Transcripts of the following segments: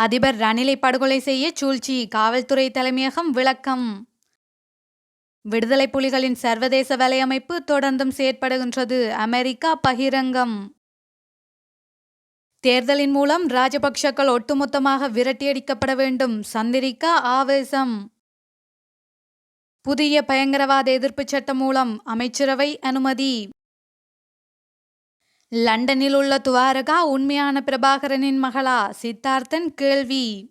அதிபர் ரணிலை படுகொலை செய்ய சூழ்ச்சி. காவல்துறை தலைமையகம் விளக்கம். விடுதலை புலிகளின் சர்வதேச வலையமைப்பு தொடர்ந்தும் செயற்படுகின்றது. அமெரிக்கா பகிரங்கம். தேர்தலின் மூலம் ராஜபக்ஷக்கள் ஒட்டுமொத்தமாக விரட்டியடிக்கப்பட வேண்டும். சந்திரிகா ஆவேசம். புதிய பயங்கரவாத எதிர்ப்பு சட்டம் மூலம் அமைச்சரவை அனுமதி. லண்டனில் உள்ள துவாரகா உண்மையான பிரபாகரனின் மகளா? சித்தார்த்தன் கேள்வி.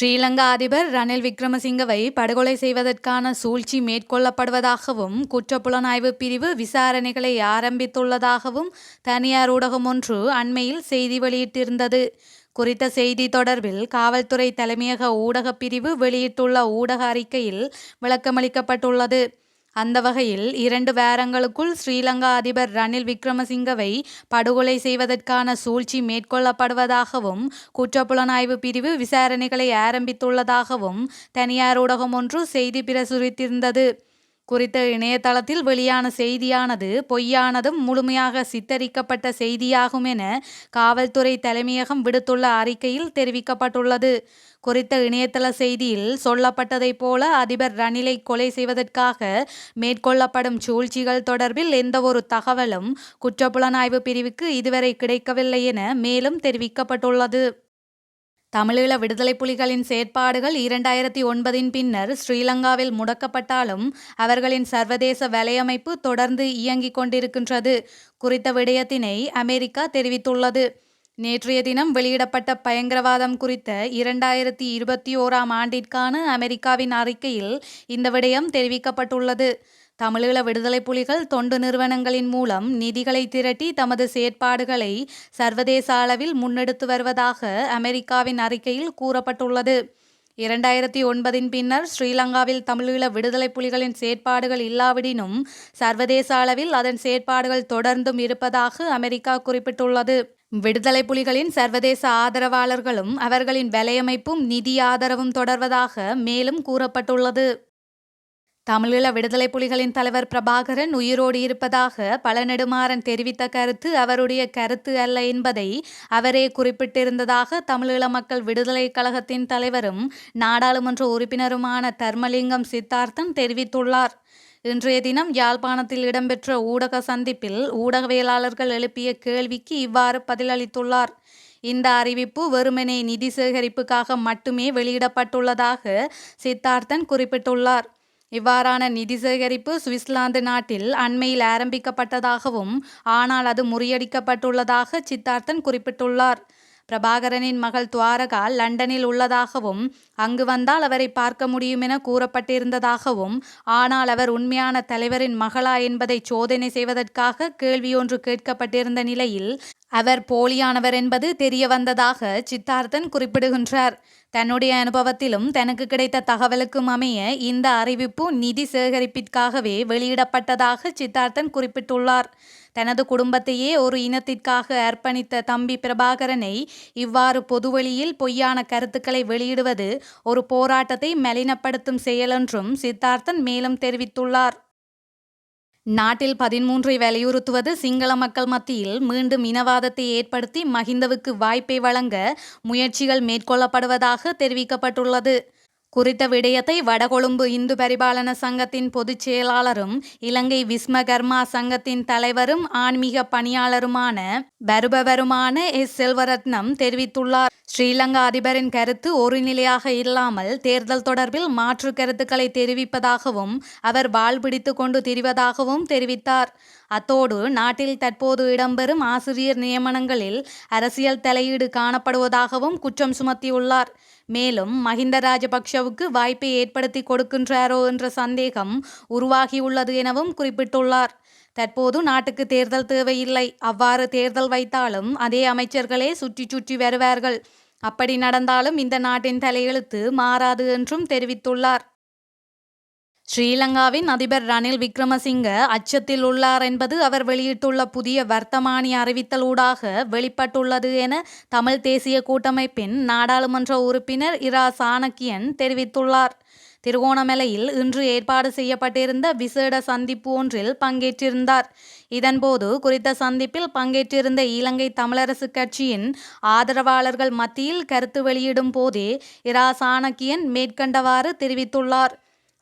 ஸ்ரீலங்கா அதிபர் ரணில் விக்ரமசிங்கவை படுகொலை செய்வதற்கான சூழ்ச்சி மேற்கொள்ளப்படுவதாகவும் குற்றப்புலனாய்வு பிரிவு விசாரணைகளை ஆரம்பித்துள்ளதாகவும் தனியார் ஊடகம் ஒன்று அண்மையில் செய்தி வெளியிட்டிருந்தது. குறித்த செய்தி தொடர்பில் காவல்துறை தலைமையக ஊடகப் பிரிவு வெளியிட்டுள்ள ஊடக அறிக்கையில் விளக்கமளிக்கப்பட்டுள்ளது. அந்த வகையில் இரண்டு வாரங்களுக்குள் ஸ்ரீலங்கா அதிபர் ரணில் விக்ரமசிங்கவை படுகொலை செய்வதற்கான சூழ்ச்சி மேற்கொள்ளப்படுவதாகவும் குற்றப்புலனாய்வு பிரிவு விசாரணைகளை ஆரம்பித்துள்ளதாகவும் தனியார் ஊடகம் ஒன்று செய்தி பிரசுரித்திருந்தது. குறித்த இணையதளத்தில் வெளியான செய்தியானது பொய்யானதும் முழுமையாக சித்தரிக்கப்பட்ட செய்தியாகும் என காவல்துறை தலைமையகம் விடுத்துள்ள அறிக்கையில் தெரிவிக்கப்பட்டுள்ளது. குறித்த இணையதள செய்தியில் சொல்லப்பட்டதைப் போல அதிபர் ரணிலை கொலை செய்வதற்காக மேற்கொள்ளப்படும் சூழ்ச்சிகள் தொடர்பில் எந்தவொரு தகவலும் குற்றப்புலனாய்வு பிரிவுக்கு இதுவரை கிடைக்கவில்லை என மேலும் தெரிவிக்கப்பட்டுள்ளது. தமிழீழ விடுதலை புலிகளின் செயற்பாடுகள் இரண்டாயிரத்தி ஒன்பதின் பின்னர் ஸ்ரீலங்காவில் முடக்கப்பட்டாலும் அவர்களின் சர்வதேச வலையமைப்பு தொடர்ந்து இயங்கிக் கொண்டிருக்கின்றது. குறித்த விடயத்தினை அமெரிக்கா தெரிவித்துள்ளது. நேற்றைய தினம் வெளியிடப்பட்ட பயங்கரவாதம் குறித்த இரண்டாயிரத்தி இருபத்தி ஓராம் ஆண்டிற்கான அமெரிக்காவின் அறிக்கையில் இந்த விடயம் தெரிவிக்கப்பட்டுள்ளது. தமிழீழ விடுதலை புலிகள் தொண்டு நிறுவனங்களின் மூலம் நிதிகளை திரட்டி தமது செயற்பாடுகளை சர்வதேச அளவில் முன்னெடுத்து வருவதாக அமெரிக்காவின் அறிக்கையில் கூறப்பட்டுள்ளது. இரண்டாயிரத்தி ஒன்பதின் பின்னர் ஸ்ரீலங்காவில் தமிழீழ விடுதலை புலிகளின் செயற்பாடுகள் இல்லாவிடினும் சர்வதேச அளவில் அதன் செயற்பாடுகள் தொடர்ந்தும் இருப்பதாக அமெரிக்கா குறிப்பிட்டுள்ளது. விடுதலை புலிகளின் சர்வதேச ஆதரவாளர்களும் அவர்களின் வலையமைப்பும் நிதி ஆதரவும் தொடர்வதாக மேலும் கூறப்பட்டுள்ளது. தமிழீழ விடுதலை புலிகளின் தலைவர் பிரபாகரன் உயிரோடு இருப்பதாக பல நெடுமாறன் தெரிவித்த கருத்து அவருடைய கருத்து அல்ல என்பதை அவரே குறிப்பிட்டிருந்ததாக தமிழீழ மக்கள் விடுதலை கழகத்தின் தலைவரும் நாடாளுமன்ற உறுப்பினருமான தர்மலிங்கம் சித்தார்த்தன் தெரிவித்துள்ளார். இன்றைய தினம் யாழ்ப்பாணத்தில் இடம்பெற்ற ஊடக சந்திப்பில் ஊடகவியலாளர்கள் எழுப்பிய கேள்விக்கு இவ்வாறு பதிலளித்துள்ளார். இந்த அறிவிப்பு வெறுமனே நிதி சேகரிப்புக்காக மட்டுமே வெளியிடப்பட்டுள்ளதாக சித்தார்த்தன் குறிப்பிட்டுள்ளார். இவ்வாறான நிதி சேகரிப்பு சுவிட்சர்லாந்து நாட்டில் அண்மையில் ஆரம்பிக்கப்பட்டதாகவும் ஆனால் அது முறியடிக்கப்பட்டுள்ளதாக சித்தார்த்தன் குறிப்பிட்டுள்ளார். பிரபாகரனின் மகள் துவாரகா லண்டனில் உள்ளதாகவும் அங்கு வந்தால் அவரை பார்க்க முடியும் என கூறப்பட்டிருந்ததாகவும் ஆனால் அவர் உண்மையான தலைவரின் மகளா என்பதை சோதனை செய்வதற்காக கேள்வியொன்று கேட்கப்பட்டிருந்த நிலையில் அவர் போலியானவர் என்பது தெரிய வந்ததாக சித்தார்த்தன் குறிப்பிடுகின்றார். தன்னுடைய அனுபவத்திலும் தனக்கு கிடைத்த தகவலுக்கும் அமைய இந்த அறிவிப்பு நிதி சேகரிப்பிற்காகவே வெளியிடப்பட்டதாக சித்தார்த்தன் குறிப்பிட்டுள்ளார். தனது குடும்பத்தையே ஒரு இனத்திற்காக அர்ப்பணித்த தம்பி பிரபாகரனை இவ்வாறு பொதுவெளியில் பொய்யான கருத்துக்களை வெளியிடுவது ஒரு போராட்டத்தை மலினப்படுத்தும் செயலென்றும் சித்தார்த்தன் மேலும் தெரிவித்துள்ளார். நாட்டில் பதிமூன்றை வலியுறுத்துவது சிங்கள மக்கள் மத்தியில் மீண்டும் இனவாதத்தை ஏற்படுத்தி மஹிந்தவுக்கு வாய்ப்பை வழங்க முயற்சிகள் மேற்கொள்ளப்படுவதாக தெரிவிக்கப்பட்டுள்ளது. குறித்த விடயத்தை வடகொழும்பு இந்து பரிபாலன சங்கத்தின் பொதுச் செயலாளரும் இலங்கை விஸ்மகர்மா சங்கத்தின் தலைவரும் ஆன்மீக பணியாளருமான பருபவருமான எஸ். செல்வரத்னம் தெரிவித்துள்ளார். ஸ்ரீலங்கா அதிபரின் கருத்து ஒருநிலையாக இல்லாமல் தேர்தல் தொடர்பில் மாற்று கருத்துக்களை தெரிவிப்பதாகவும் அவர் வாழ்பிடித்து கொண்டு திரிவதாகவும் தெரிவித்தார். அத்தோடு நாட்டில் தற்போது இடம்பெறும் ஆசிரியர் நியமனங்களில் அரசியல் தலையீடு காணப்படுவதாகவும் குற்றம் சுமத்தியுள்ளார். மேலும் மஹிந்த ராஜபக்ஷவுக்கு வாய்ப்பை ஏற்படுத்தி கொடுக்கின்றாரோ என்ற சந்தேகம் உருவாகியுள்ளது எனவும் குறிப்பிட்டுள்ளார். தற்போது நாட்டுக்கு தேர்தல் தேவையில்லை. அவ்வாறு தேர்தல் வைத்தாலும் அதே அமைச்சர்களே சுற்றி சுற்றி வருவார்கள். அப்படி நடந்தாலும் இந்த நாட்டின் தலையெழுத்து மாறாது என்றும் தெரிவித்துள்ளார். ஸ்ரீலங்காவின் அதிபர் ரணில் விக்ரமசிங்க அச்சத்தில் உள்ளார் என்பது அவர் வெளியிட்டுள்ள புதிய வர்த்தமானி அறிவித்தலூடாக வெளிப்பட்டுள்ளது என தமிழ் தேசிய கூட்டமைப்பின் நாடாளுமன்ற உறுப்பினர் இரா சாணக்கியன் தெரிவித்துள்ளார். திருகோணமலையில் இன்று ஏற்பாடு செய்யப்பட்டிருந்த விசேட சந்திப்பு ஒன்றில் பங்கேற்றிருந்தார். இதன்போது குறித்த சந்திப்பில் பங்கேற்றிருந்த இலங்கை தமிழரசு கட்சியின் ஆதரவாளர்கள் மத்தியில் கருத்து வெளியிடும் போதே இரா சாணக்கியன் மேற்கண்டவாறு தெரிவித்துள்ளார்.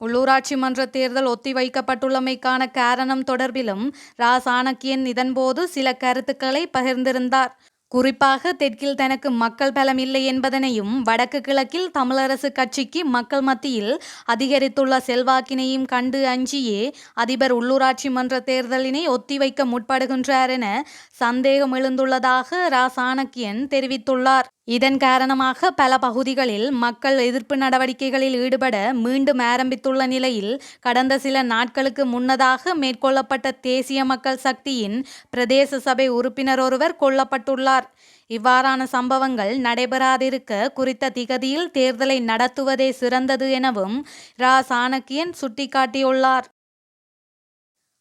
உள்ளூராட்சி மன்ற தேர்தல் ஒத்திவைக்கப்பட்டுள்ளமைக்கான காரணம் தொடர்பிலும் ரா சாணக்கியன் இதன்போது சில கருத்துக்களை பகிர்ந்திருந்தார். குறிப்பாக தெற்கில் தனக்கு மக்கள் பலம் இல்லை என்பதனையும் வடக்கு கிழக்கில் தமிழரசு கட்சிக்கு மக்கள் மத்தியில் அதிகரித்துள்ள செல்வாக்கினையும் கண்டு அஞ்சியே அதிபர் உள்ளூராட்சி மன்ற தேர்தலினை ஒத்திவைக்க முற்படுகின்றார் என சந்தேகம் எழுந்துள்ளதாக ரா சாணக்கியன் தெரிவித்துள்ளார். இதன் காரணமாக பல பகுதிகளில் மக்கள் எதிர்ப்பு நடவடிக்கைகளில் ஈடுபட மீண்டும் ஆரம்பித்துள்ள நிலையில் கடந்த சில நாட்களுக்கு முன்னதாக மேற்கொள்ளப்பட்ட தேசிய மக்கள் சக்தியின் பிரதேச சபை உறுப்பினர் ஒருவர் கொல்லப்பட்டுள்ளார். இவ்வாறான சம்பவங்கள் நடைபெறாதிருக்க குறித்த திகதியில் தேர்தலை நடத்துவதே சிறந்தது எனவும் ரா. சாணக்கியன் சுட்டிக்காட்டியுள்ளார்.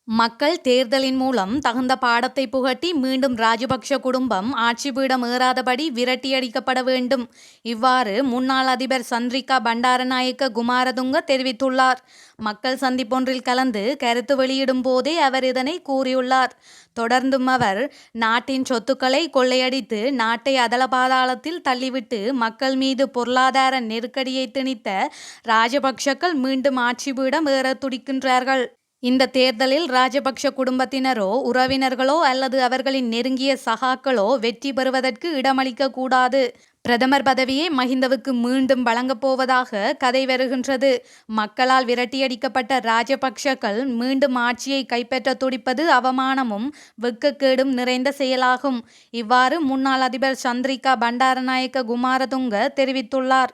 மக்கள் தேர்தலின் மூலம் தகுந்த பாடத்தை புகட்டி மீண்டும் ராஜபக்ஷ குடும்பம் ஆட்சி பீடம் ஏறாதபடி விரட்டியடிக்கப்பட வேண்டும். இவ்வாறு முன்னாள் அதிபர் சந்திரிகா பண்டாரநாயக்க குமாரதுங்க தெரிவித்துள்ளார். மக்கள் சந்திப்பொன்றில் கலந்து கருத்து வெளியிடும் போதே அவர் இதனை கூறியுள்ளார். தொடர்ந்தும் அவர் நாட்டின் சொத்துக்களை கொள்ளையடித்து நாட்டை அதலபாதாளத்தில் தள்ளிவிட்டு மக்கள் மீது பொருளாதார நெருக்கடியை திணித்த ராஜபக்ஷக்கள் மீண்டும் ஆட்சி பீடம் ஏற துடிக்கின்றார்கள். இந்த தேர்தலில் ராஜபக்ஷ குடும்பத்தினரோ உறவினர்களோ அல்லது அவர்களின் நெருங்கிய சகாக்களோ வெற்றி பெறுவதற்கு இடமளிக்க கூடாது. பிரதமர் பதவியை மஹிந்தவுக்கு மீண்டும் வழங்கப் போவதாக கதை வருகின்றது. மக்களால் விரட்டியடிக்கப்பட்ட ராஜபக்ஷக்கள் மீண்டும் ஆட்சியை கைப்பற்ற துடிப்பது அவமானமும் வெக்கக்கேடும் நிறைந்த செயலாகும். இவ்வாறு முன்னாள் அதிபர் சந்திரிகா பண்டாரநாயக்க குமாரதுங்க தெரிவித்துள்ளார்.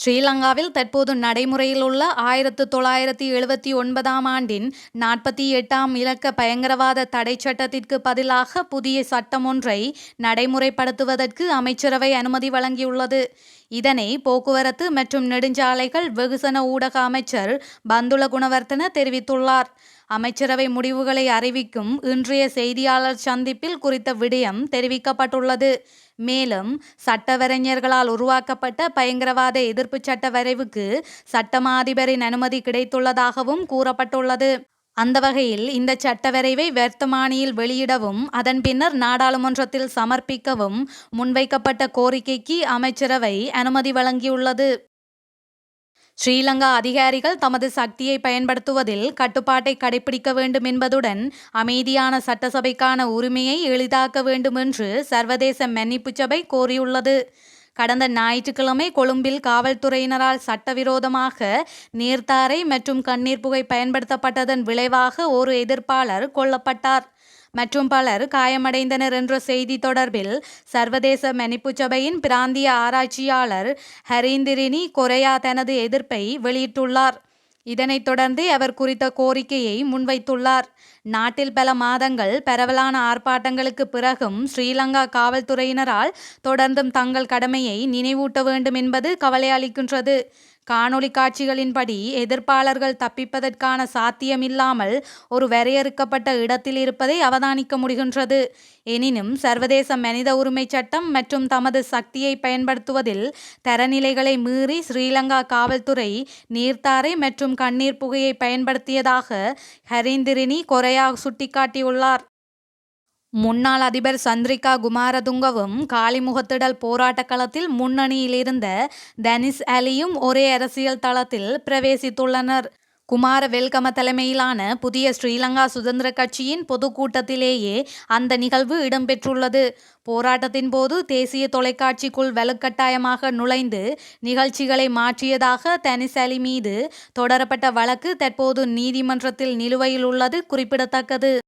ஸ்ரீலங்காவில் தற்போது நடைமுறையில் உள்ள ஆயிரத்து தொள்ளாயிரத்தி எழுபத்தி ஒன்பதாம் ஆண்டின் நாற்பத்தி எட்டாம் இலக்க பயங்கரவாத தடை சட்டத்திற்கு பதிலாக புதிய சட்டம் ஒன்றை நடைமுறைப்படுத்துவதற்கு அமைச்சரவை அனுமதி வழங்கியுள்ளது. இதனை போக்குவரத்து மற்றும் நெடுஞ்சாலைகள் வெகுசன ஊடக அமைச்சர் பந்துல குணவர்த்தன தெரிவித்துள்ளார். அமைச்சரவை முடிவுகளை அறிவிக்கும் இன்றைய செய்தியாளர் சந்திப்பில் குறித்த விடயம் தெரிவிக்கப்பட்டுள்ளது. மேலும் சட்டவரைஞர்களால் உருவாக்கப்பட்ட பயங்கரவாத எதிர்ப்பு சட்ட வரைவுக்கு சட்டமாதிபரின் அனுமதி கிடைத்துள்ளதாகவும் கூறப்பட்டுள்ளது. அந்த வகையில் இந்த சட்டவரைவை வர்த்தமானியில் வெளியிடவும் அதன் பின்னர் நாடாளுமன்றத்தில் சமர்ப்பிக்கவும் முன்வைக்கப்பட்ட கோரிக்கைக்கு அமைச்சரவை அனுமதி வழங்கியுள்ளது. ஸ்ரீலங்கா அதிகாரிகள் தமது சக்தியை பயன்படுத்துவதில் கட்டுப்பாட்டை கடைபிடிக்க வேண்டும் என்பதுடன் அமைதியான சட்டசபைக்கான உரிமையை எளிதாக்க வேண்டும் என்று சர்வதேச மன்னிப்பு சபை கோரியுள்ளது. கடந்த ஞாயிற்றுக்கிழமை கொழும்பில் காவல்துறையினரால் சட்டவிரோதமாக நீர்த்தாரை மற்றும் கண்ணீர் புகை பயன்படுத்தப்பட்டதன் விளைவாக ஒரு எதிர்ப்பாளர் கொல்லப்பட்டார். மற்றும் பலர் காயமடைந்தனர் என்ற செய்தி தொடர்பில் சர்வதேச மன்னிப்பு சபையின் பிராந்திய ஆராய்ச்சியாளர் ஹரீந்திரினி கொரையா தனது எதிர்ப்பை வெளியிட்டுள்ளார். இதனைத் தொடர்ந்து அவர் குறித்த கோரிக்கையை முன்வைத்துள்ளார். நாட்டில் பல மாதங்கள் பரவலான ஆர்ப்பாட்டங்களுக்கு பிறகும் ஸ்ரீலங்கா காவல்துறையினரால் தொடர்ந்தும் தங்கள் கடமையை நினைவூட்ட வேண்டும் என்பது கவலையளிக்கின்றது. காணொளி காட்சிகளின்படி எதிர்ப்பாளர்கள் தப்பிப்பதற்கான சாத்தியமில்லாமல் ஒரு வரையறுக்கப்பட்ட இடத்தில் இருப்பதை அவதானிக்க முடிகின்றது. எனினும் சர்வதேச மனித உரிமை சட்டம் மற்றும் தமது சக்தியை பயன்படுத்துவதில் தரநிலைகளை மீறி ஸ்ரீலங்கா காவல்துறை நீர்த்தாரை மற்றும் கண்ணீர் புகையை பயன்படுத்தியதாக ஹரீந்திரினி கொரையா சுட்டிக்காட்டியுள்ளார் முன்னாள் அதிபர் சந்திரிகா குமாரதுங்கவும் காலிமுகத்திடல் போராட்ட களத்தில் முன்னணியில் இருந்த தனிஸ் அலியும் ஒரே அரசியல் தளத்தில் பிரவேசித்துள்ளனர். குமார வெல்கம தலைமையிலான புதிய ஸ்ரீலங்கா சுதந்திர கட்சியின் பொதுக்கூட்டத்திலேயே அந்த நிகழ்வு இடம்பெற்றுள்ளது. போராட்டத்தின் போது தேசிய தொலைக்காட்சிக்குள் வலுக்கட்டாயமாக நுழைந்து நிகழ்ச்சிகளை மாற்றியதாக தனிசலி மீது தொடரப்பட்ட வழக்கு தற்போது நீதிமன்றத்தில் நிலுவையில் உள்ளது குறிப்பிடத்தக்கது.